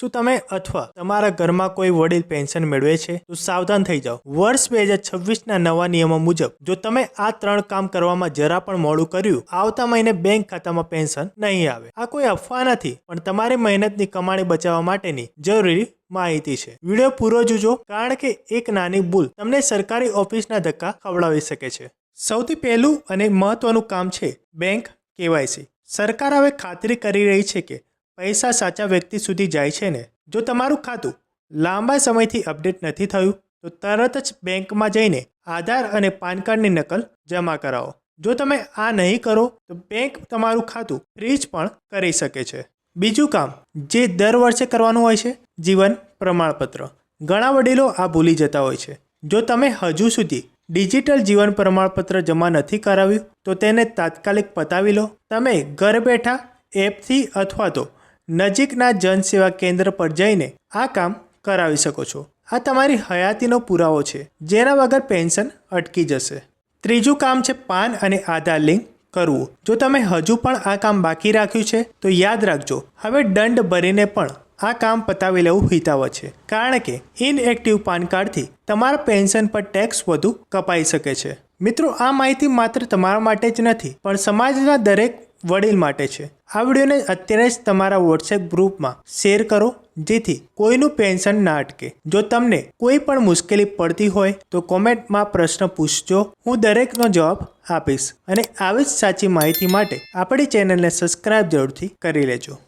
શું તમે અથવા તમારા ઘરમાં કોઈ વડીલ પેન્શન મેળવે છે, તો સાવધાન થઈ જાઓ. વર્ષ બે હજાર છવ્વીસના નવા નિયમો મુજબ, જો તમે આ ત્રણ કામ કરવામાં જરા પણ મોડું કર્યું, આવતા મહિને બેંક ખાતામાં પેન્શન નહીં આવે. આ કોઈ અફવા નથી, પણ તમારી મહેનતની કમાણી બચાવવા માટેની જરૂરી માહિતી છે. વીડિયો પૂરો જોજો, કારણ કે એક નાની ભૂલ તમને સરકારી ઓફિસના ધક્કા ખવડાવી શકે છે. સૌથી પહેલું અને મહત્વનું કામ છે, બેંક કેવાયસી. સરકાર હવે ખાતરી કરી રહી છે કે પૈસા સાચા વ્યક્તિ સુધી જાય છે ને? જો તમારું ખાતું લાંબા સમયથી અપડેટ નથી થયું, તો તરત જ બેંકમાં જઈને આધાર અને પાન કાર્ડની નકલ જમા કરાવો. જો તમે આ નહીં કરો, તો બેંક તમારું ખાતું ફ્રીજ પણ કરી શકે છે. બીજું કામ, જે દર વર્ષે કરવાનું હોય છે, જીવન પ્રમાણપત્ર. ઘણા વડીલો આ ભૂલી જતા હોય છે. જો તમે હજુ સુધી ડિજિટલ જીવન પ્રમાણપત્ર જમા નથી કરાવ્યું, તો તેને તાત્કાલિક પતાવી લો. તમે ઘર બેઠા એપથી અથવા તો નજીકના જનસેવા કેન્દ્ર પર જઈને આ કામ કરાવી શકો છો. આ તમારી હયાતીનો પુરાવો છે, જેના વગર પેન્શન અટકી જશે. ત્રીજું કામ છે પાન અને આધાર લિંક કરવું. જો તમે હજુ પણ આ કામ બાકી રાખ્યું છે, તો યાદ રાખજો, હવે દંડ ભરીને પણ આ કામ પતાવી લેવું હિતાવ છે. કારણ કે ઇનએક્ટિવ પાન કાર્ડથી તમારા પેન્શન પર ટેક્સ વધુ કપાઈ શકે છે. મિત્રો, આ માહિતી માત્ર તમારા માટે જ નથી, પણ સમાજના દરેક વડીલ માટે છે. આ વિડીયોને અત્યારે જ તમારા વોટ્સએપ ગ્રુપમાં શેર કરો, જેથી કોઈનું પેન્શન ના અટકે. જો તમને કોઈ પણ મુશ્કેલી પડતી હોય, તો કોમેન્ટમાં પ્રશ્ન પૂછજો, હું દરેકનો જવાબ આપીશ. અને આવી જ સાચી માહિતી માટે આપણી ચેનલને સબસ્ક્રાઇબ જરૂરથી કરી લેજો.